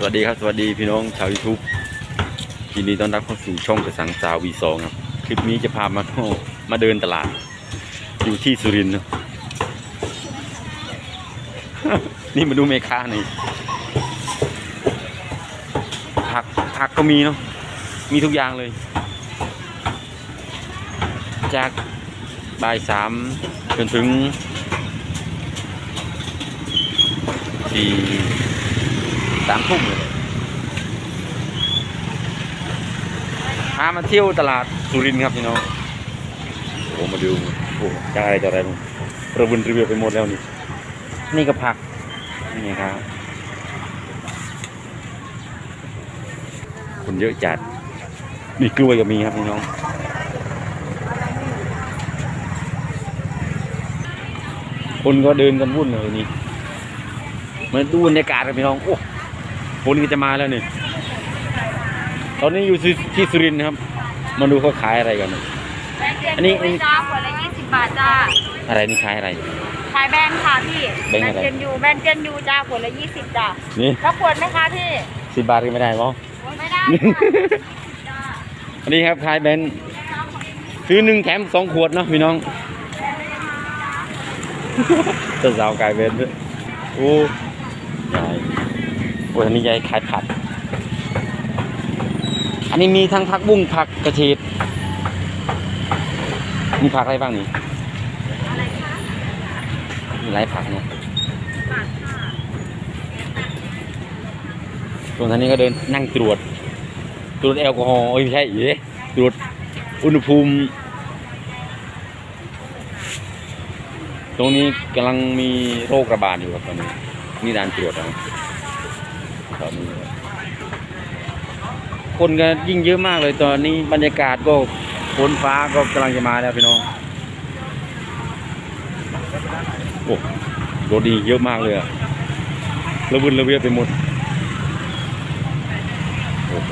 สวัสดีครับ สวัสดีพี่น้องชาวยูทูบยินดีต้อนรับเข้าสู่ช่องกระสังสาววีสองครับ คลิปนี้จะพามาเข้ามาเดินตลาด อยู่ที่สุรินทร์เนอะนี่มาดูเมค้าหน่อยผักผักก็มีเนาะมีทุกอย่างเลย จากบ่ายสามจนถึงสี่ สามทุ่มเลยพามาเที่ยวตลาดสุรินทร์ครับพี่น้องโอ้มาดูโอ้จะอะไรจะอะไรมึงระบุนรีวิวไปหมดแล้วนี่ นี่ก็ผัก นี่ไงครับ คนเยอะจัด มีกล้วยก็มีครับพี่น้องคนก็เดินกันวุ่นเลยนี่มาดูบรรยากาศกันพี่น้อง โอ้ คนก็จะมาแล้วนี่ตอนนี้อยู่ที่ที่สุรินทร์นะครับ มาดูเขาขายอะไรกันอันนี้อันนี้จ้าขวดละยี่สิบบาทจ้า อะไรนี่ขายอะไร ขายแบงค์ค่ะพี่ แบงค์อะไรเจนยูแบงค์เจนยูจ้าขวดละยี่สิบจ้านี่แล้วขวดไหมคะพี่สิบบาทก็ไม่ได้มั้งไม่ได้อันนี้ครับขายแบนซ์ซื้อหนึ่งแถมสองขวดเนาะพี่น้องจะสาวกายเบนซ์ด้วยโอ้ยายโอ้ยอันนี้ยายขายผัดอันนี้มีทั้งผักบุ้งผักกระเฉดมีผักอะไรบ้างนี่มีหลายผักเนาะส่วนท่านนี้ก็เดินนั่งตรวจ ตรวจแอลกอฮอล์ไม่ใช่เอ๊ตรวจอุณหภูมิ ตรงนี้กำลังมีโรคระบาดอยู่ครับตอนนี้นี่ด่านตรวจนะตอนนี้ คนก็ยิ่งเยอะมากเลยตอนนี้บรรยากาศก็ฝนฟ้าก็กำลังจะมาแล้วพี่น้องโอ้รถดีเยอะมากเลยอะระบุนระเวียไปหมด โอ้โห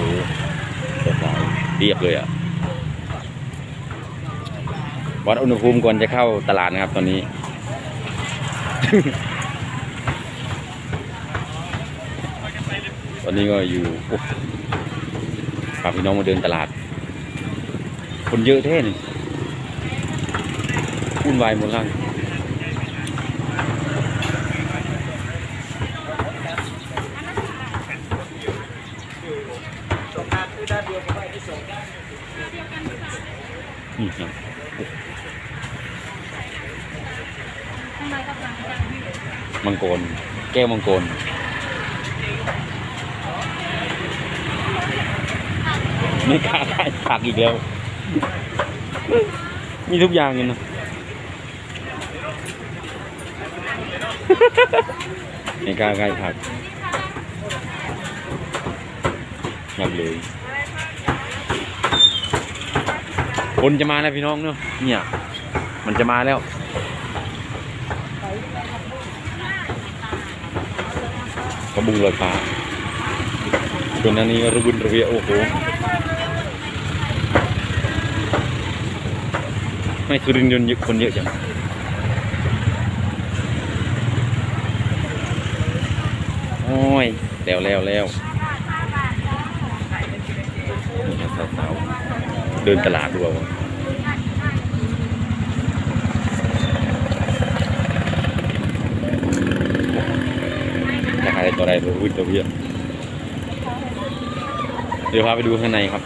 สายเรียบเลยอะวัดอุณหภูมิก่อนจะเข้าตลาดนะครับตอนนี้ ตอนนี้ก็อยู่าพี่น้องมาเดินตลาด คนเยอะแท้นี่วุ่นวายหมดล้วนี่ครับมังกร แก้วมังกร ไม่กล้าขายผักอีกแล้ว มีทุกอย่างเลยนะไม่กล้าขายผักยับเลย คนจะมาแล้วพี่น้องเนาะเนี่ย มันจะมาแล้วกระบุงลอยฟ้าส่วนอันนี้ระบุนระเวียโอ้โห ไม่สุรินทร์ยนต์เยอะคนเยอะจังโอ้ยแล้วแล้วแล้วสาวๆเดินตลาดดูเอาจะขายตัวอะไรตัววิ่งตัวเพี้ยเดี๋ยวพาไปดูข้างในครับ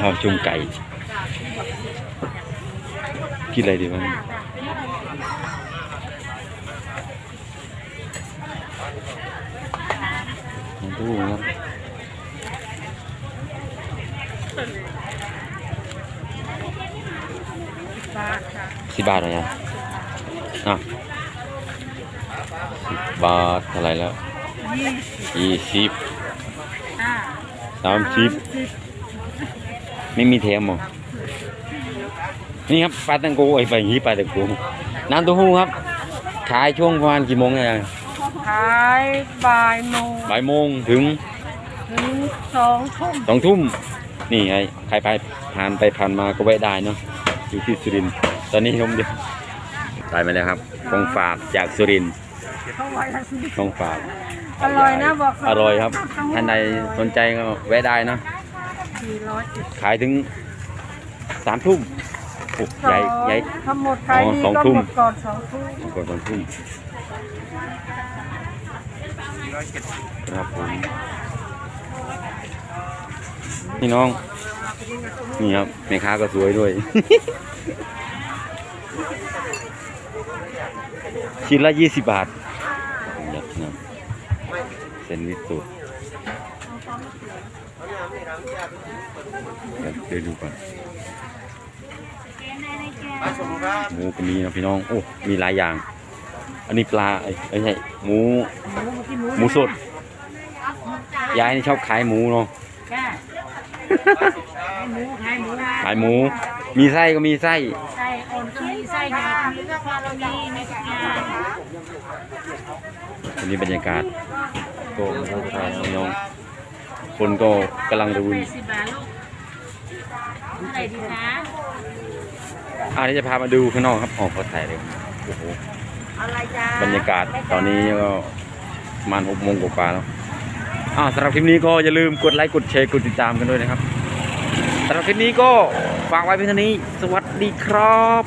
ข้าวจุ่มไก่ กินอะไรดีบ้างลองดูนะครับสิบบาทเหรอเนี่ยอะสิบบาทเท่าไรแล้ว ยี่สิบสามสิบไม่มีแถมหรอนี่ครับปลาตังโกไอ้ยไปหีปลาตังโกน้ำเต้าหู้ครับ ขายช่วงประมาณกี่โมงเนี่ยขายบ่ายโมงบ่ายโมงถึงถึงสองทุ่มสองทุ่มนี่ไงใครไปผ่านไปผ่านมาก็แวะได้เนาะอยู่ที่สุรินทร์ตอนนี้ผมเดียวไปมาแล้วครับของฝากจากสุรินทร์เขาไว้ละสิของฝาก อร่อยนะบอกอร่อยครับท่านใดสนใจก็แวะได้เนาะสี่ร้อยจุดขายถึงสามทุ่มโอ้ใหญ่ใหญ่ทั้งหมดขายอ๋อดีสองก็ทุ่มหมดก่อนสองทุ่มก่อนสองทุ่มครับผมนี่น้อง นี่ครับแม่ค้าก็สวยด้วย ชิ้นละยี่สิบบาท ผมอยากนะเซนวิสสูตรเดี๋ยวเดี๋ยวดูก่อนหมูก็มีนะพี่น้อง โอ้ มีหลายอย่าง อันนี้ปลาเอ้ยไม่ใช่หมู หมูสด ยายนี่ชอบขายหมูเนาะจ้าหมูขายหมูขายหมู มีไส้ก็มีไส้ไส้อ่อนก็มีไส้ใหญ่ก็มีก็พอเรามีในทุกอย่างวันนี้บรรยากาศ ก็ไม่ค่อยถ่ายน้องๆคนก็กำลังรุนสี่สิบบาทลูกเท่าไหร่ดีคะอ่านี่จะพามาดูข้างนอกครับออกเขาถ่ายเลยโอ้โหอะไรจ้าบรรยากาศตอนนี้ก็ประมาณหกโมงกว่าๆแล้วอ่าสำหรับคลิปนี้ก็อย่าลืมกดไลค์กดแชร์กดติดตามกันด้วยนะครับสำหรับคลิปนี้ก็ฝากไว้เพียงเท่านี้ สวัสดีครับ